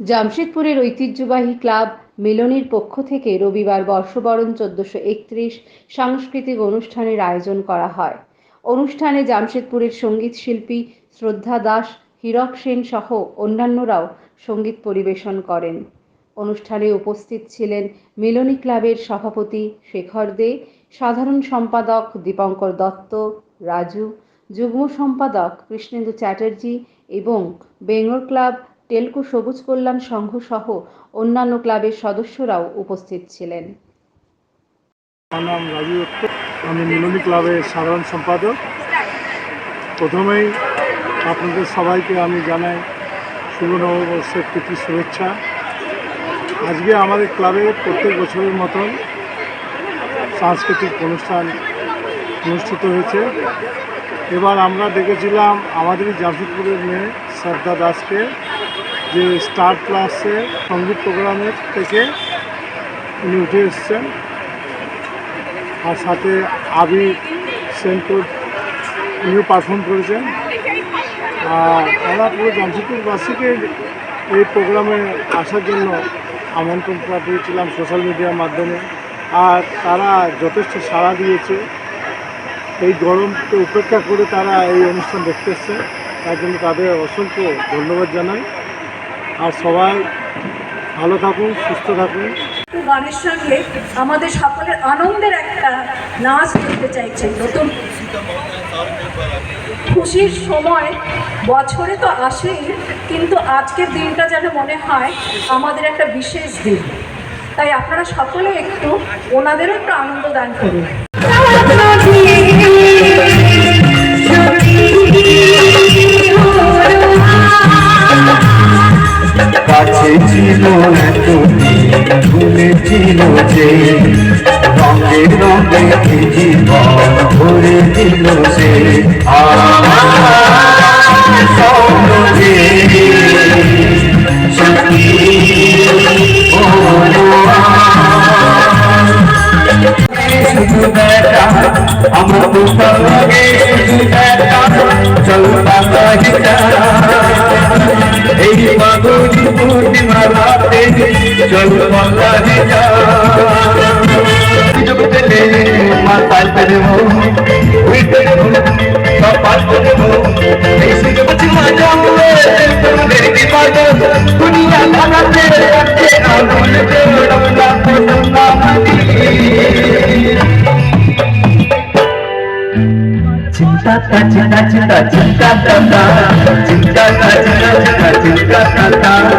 জামশেদপুরের ঐতিহ্যবাহী ক্লাব মিলনীর পক্ষ থেকে রবিবার বর্ষবরণ চোদ্দশো একত্রিশ সাংস্কৃতিক অনুষ্ঠানের আয়োজন করা হয়। অনুষ্ঠানে জামশেদপুরের সংগীত শিল্পী শ্রদ্ধা দাস, হীরক সেন সহ অন্যান্যরাও সংগীত পরিবেশন করেন। অনুষ্ঠানে উপস্থিত ছিলেন মিলনী ক্লাবের সভাপতি শেখর দে, সাধারণ সম্পাদক দীপঙ্কর দত্ত, রাজু, যুগ্ম সম্পাদক কৃষ্ণেন্দু চ্যাটার্জি এবং বেঙ্গল ক্লাব টেলকো সবুজ কল্যাণ সংঘ সহ অন্যান্য ক্লাবের সদস্যরাও উপস্থিত ছিলেন। নাম আমি মিলনী ক্লাবের সাধারণ সম্পাদক। প্রথমেই আপনাদের সবাইকে আমি জানাই শুভ নববর্ষের প্রীতি শুভেচ্ছা। আজকে আমাদের ক্লাবে প্রত্যেক বছরের মতন সাংস্কৃতিক অনুষ্ঠান অনুষ্ঠিত হয়েছে। এবার আমরা ডেকেছিলাম আমাদেরই জামশেদপুরের মেয়ে শ্রদ্ধা দাসকে যে স্টার ক্লাসে সংগীত প্রোগ্রামের থেকে উনি উঠে এসছেন। আর সাথে আবির সেন্টুর উনিও পারফর্ম করেছেন। আর আমরা পুরো জামশেদপুরবাসীকে এই প্রোগ্রামে আসার জন্য আমন্ত্রণ পাঠিয়েছিলাম সোশ্যাল মিডিয়ার মাধ্যমে। আর তারা যথেষ্ট সাড়া দিয়েছে। এই গরমকে উপেক্ষা করে তারা এই অনুষ্ঠান দেখতে এসছে। তার জন্য তাদের অসংখ্য ধন্যবাদ জানাই। আর সবাই ভালো থাকুন, সুস্থ থাকুন। গানের সঙ্গে আমাদের সকলের আনন্দের একটা নাচ দেখতে চাইছে নতুন। খুশির সময় বছরে তো আসেই, কিন্তু আজকের দিনটা যেন মনে হয় আমাদের একটা বিশেষ দিন। তাই আপনারা সকলে একটু ওনাদেরও একটু আনন্দ দান করুন। এতদিন ভুলে ছিল যে রঙে রঙে জীবন ভরে দিল সে। আমার তো সঙ্গে চলতা এই পাগলি পূর্ণিমা রাতে চল মল্লাহে যা জগতে লে মাতাল পেরে মো উই পেরে মো সপাল পেরে মো এই সুযোগ মজা তোদের কি বাজো চিন্তা তা চিন্তা চিন্তা চিন্তা তা তা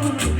Mm-hmm.